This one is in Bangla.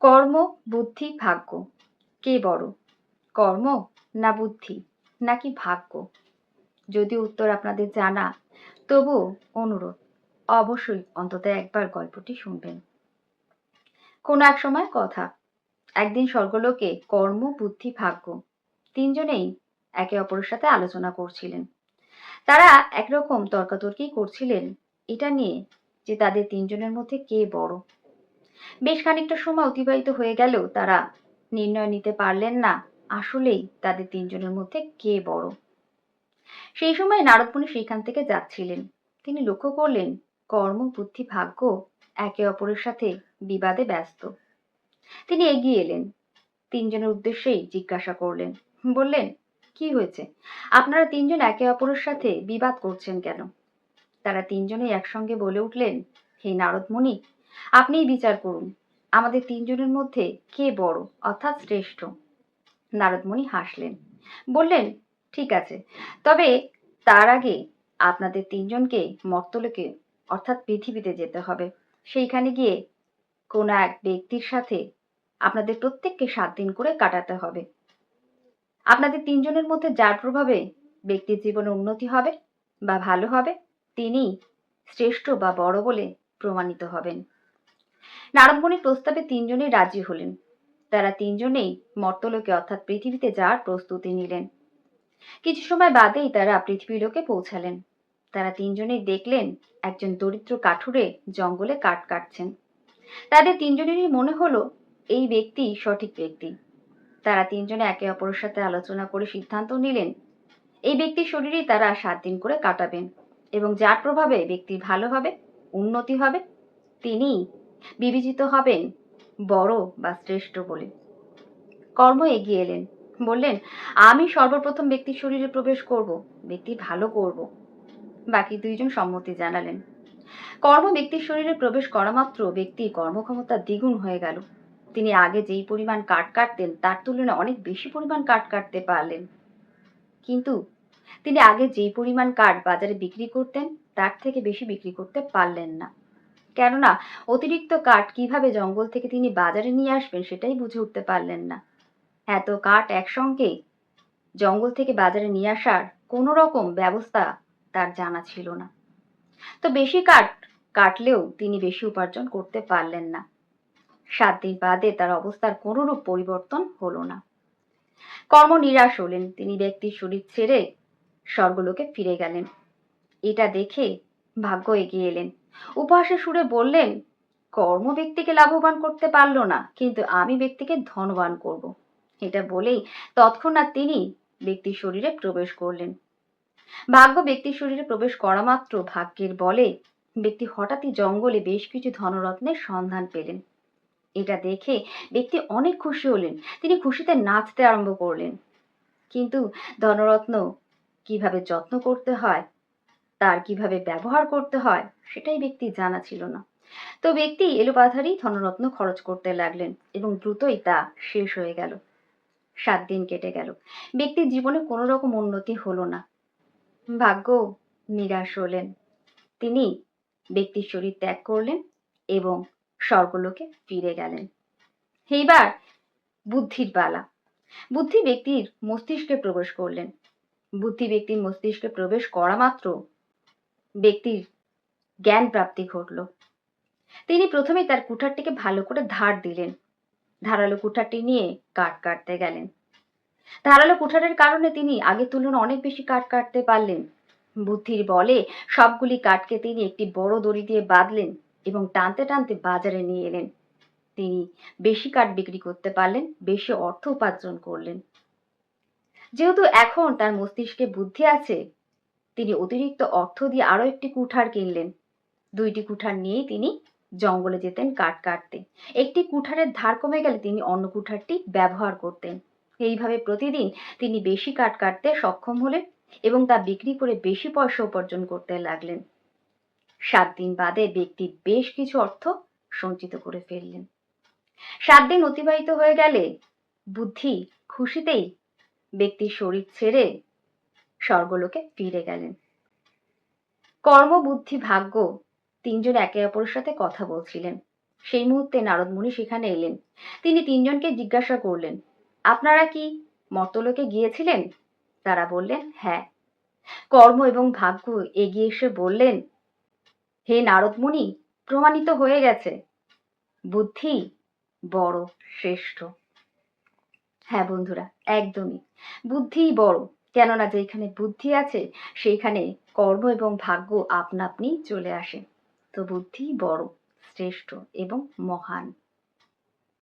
কর্ম, বুদ্ধি, ভাগ্য। কে বড়? কর্ম না বুদ্ধি, নাকি ভাগ্য? যদি উত্তর আপনাদের জানা, তবু অনুরোধ, অবশ্যই অন্তত একবার গল্পটি শুনবেন। কোনো এক সময় কথা, একদিন স্বর্গলোকে কর্ম, বুদ্ধি, ভাগ্য তিনজনেই একে অপরের সাথে আলোচনা করছিলেন। তারা একরকম তর্কাতর্কি করছিলেন, এটা নিয়ে যে তাদের তিনজনের মধ্যে কে বড়? বেশ খানিকটা সময় অতিবাহিত হয়ে গেলেও তারা নির্ণয় নিতে পারলেন না। আসলেই তাদের তিনজনের মধ্যে কে বড়? সেই সময় নারদমুনি সেখান থেকে যাচ্ছিলেন। তিনি লক্ষ্য করলেন, কর্ম, বুদ্ধি, ভাগ্য একে অপরের সাথে বিবাদে ব্যস্ত। তিনি এগিয়ে এলেন। তিনজনের উদ্দেশ্যেই জিজ্ঞাসা করলেন, বললেন, কি হয়েছে? আপনারা তিনজন একে অপরের সাথে বিবাদ করছেন কেন? তারা তিনজনেই একসঙ্গে বলে উঠলেন, হে নারদমণি আপনিই বিচার করুন। আমাদের তিনজনের মধ্যে কে বড়, অর্থাৎ শ্রেষ্ঠ? নারদমণি হাসলেন। বললেন, ঠিক আছে। তবে তার আগে আপনাদের তিনজনকে মর্তলোকে, অর্থাৎ পৃথিবীতে যেতে হবে। সেইখানে গিয়ে কোনো এক ব্যক্তির সাথে আপনাদের প্রত্যেককে সাত দিন করে কাটাতে হবে। আপনাদের তিনজনের মধ্যে যার প্রভাবে ব্যক্তির জীবনে উন্নতি হবে বা ভালো হবে, তিনি শ্রেষ্ঠ বা বড় বলে প্রমাণিত হবেন। নারদমণির প্রস্তাবে তিনজনেই রাজি হলেন। তারা তিনজনেই মর্তলোকে অর্থাৎ পৃথিবীতে যাওয়ার প্রস্তুতি নিলেন। কিছু সময় বাদেই তারা পৃথিবীলোকে পৌঁছালেন। তারা তিনজনেই দেখলেন একজন দরিদ্র কাঠুরে জঙ্গলে কাঠ কাটছেন। তাদের তিনজনেরই মনে হলো এই ব্যক্তি সঠিক ব্যক্তি। তারা তিনজনে একে অপরের সাথে আলোচনা করে সিদ্ধান্ত নিলেন, এই ব্যক্তির শরীরেই তারা সাত দিন করে কাটাবেন এবং যার প্রভাবে ব্যক্তি ভালো হবে, উন্নতি হবে তিনি বিবেচিত হবেন বড় বা শ্রেষ্ঠ বলে। কর্ম এগিয়ে এলেন। বললেন, আমি সর্বপ্রথম ব্যক্তির শরীরে প্রবেশ করব, ব্যক্তি ভালো করব। বাকি দুইজন সম্মতি জানালেন। কর্ম ব্যক্তির শরীরে প্রবেশ করা মাত্র ব্যক্তির কর্মক্ষমতা দ্বিগুণ হয়ে গেল। তিনি আগে যেই পরিমাণ কাঠ কাটতেন, তার তুলনায় অনেক বেশি পরিমাণ কাঠ কাটতে পারলেন। কিন্তু তিনি আগে যেই পরিমাণ কাঠ বাজারে বিক্রি করতেন, তার থেকে বেশি বিক্রি করতে পারলেন না। কেননা, অতিরিক্ত কাঠ কীভাবে জঙ্গল থেকে তিনি বাজারে নিয়ে আসবেন সেটাই বুঝে উঠতে পারলেন না। এত কাঠ একসঙ্গে জঙ্গল থেকে বাজারে নিয়ে আসার কোনো রকম ব্যবস্থা তার জানা ছিল না। তো বেশি কাঠ কাটলেও তিনি বেশি উপার্জন করতে পারলেন না। সাত দিন বাদে তার অবস্থার কোনোরূপ পরিবর্তন হলো না। কর্ম নিরাশ হলেন, তিনি ব্যক্তির শরীর ছেড়ে স্বর্গলোকে ফিরে গেলেন। এটা দেখে ভাগ্য এগিয়ে এলেন। উপহাসের সুরে বললেন, কর্ম ব্যক্তিকে লাভবান করতে পারল না, কিন্তু আমি ব্যক্তিকে ধনবান করব। এটা বলেই তৎক্ষণাৎ তিনি ব্যক্তির শরীরে প্রবেশ করলেন। ভাগ্য ব্যক্তির শরীরে প্রবেশ করা মাত্র ভাগ্যের বলে ব্যক্তি হঠাৎই জঙ্গলে বেশ কিছু ধনরত্নের সন্ধান পেলেন। এটা দেখে ব্যক্তি অনেক খুশি হলেন, তিনি খুশিতে নাচতে আরম্ভ করলেন। কিন্তু ধনরত্ন কীভাবে যত্ন করতে হয় তার কীভাবে ব্যবহার করতে হয় সেটাই ব্যক্তি জানা ছিল না। তো ব্যক্তি এলোপাথারি ধনরত্ন খরচ করতে লাগলেন এবং দ্রুতই তা শেষ হয়ে গেল। সাত দিন কেটে গেল। ব্যক্তির জীবনে কোনো রকম উন্নতি হলো না। ভাগ্য নিরাশ হলেন। তিনি ব্যক্তির শরীর ত্যাগ করলেন এবং স্বর্গলোকে ফিরে গেলেন। এইবার বুদ্ধির বালা। বুদ্ধি ব্যক্তির মস্তিষ্কে প্রবেশ করলেন। বুদ্ধি ব্যক্তির মস্তিষ্কে প্রবেশ করা মাত্র ব্যক্তির জ্ঞান প্রাপ্তি ঘটল। তিনি প্রথমে তার কুঠারটিকে ভালো করে ধার দিলেন। ধারালো কুঠারটি নিয়ে কাঠ কাটতে গেলেন। ধারালো কুঠারের কারণে তিনি আগের তুলনায় অনেক বেশি কাঠ কাটতে পারলেন। বুদ্ধির বলে সবগুলি কাঠকে তিনি একটি বড় দড়ি দিয়ে বাঁধলেন এবং টানতে টানতে বাজারে নিয়ে এলেন। তিনি বেশি কাঠ বিক্রি করতে পারলেন, বেশি অর্থ উপার্জন করলেন। যেহেতু এখন তার মস্তিষ্কে বুদ্ধি আছে তিনি অতিরিক্ত অর্থ দিয়ে আরও একটি কুঠার কিনলেন। দুইটি কুঠার নিয়েই তিনি জঙ্গলে যেতেন কাঠ কাটতে। একটি কুঠারের ধার কমে গেলে তিনি অন্য কুঠারটি ব্যবহার করতেন। এইভাবে প্রতিদিন তিনি বেশি কাঠ কাটতে সক্ষম হলেন এবং তা বিক্রি করে বেশি পয়সা উপার্জন করতে লাগলেন। সাত দিন বাদে ব্যক্তি বেশ কিছু অর্থ সঞ্চিত করে ফেললেন। সাত দিন অতিবাহিত হয়ে গেলে বুদ্ধি খুশিতেই ব্যক্তির শরীর ছেড়ে স্বর্গলোকে ফিরে গেলেন। কর্ম, বুদ্ধি, ভাগ্য তিনজন একে অপরের সাথে কথা বলছিলেন। সেই মুহূর্তে নারদ মুনি সেখানে এলেন। তিনি তিনজনকে জিজ্ঞাসা করলেন, আপনারা কি মর্তলোকে গিয়েছিলেন? তারা বললেন হ্যাঁ। কর্ম এবং ভাগ্য এগিয়ে এসে বললেন, হে নারদ মুনি, প্রমাণিত হয়ে গেছে। বুদ্ধি বড় শ্রেষ্ঠ। হ্যাঁ বন্ধুরা, একদমই। বুদ্ধিই বড়। কেননা যেখানে বুদ্ধি আছে, সেইখানে কর্ম এবং ভাগ্য আপনা আপনি চলে আসে। তো বুদ্ধি বড়, শ্রেষ্ঠ এবং মহান।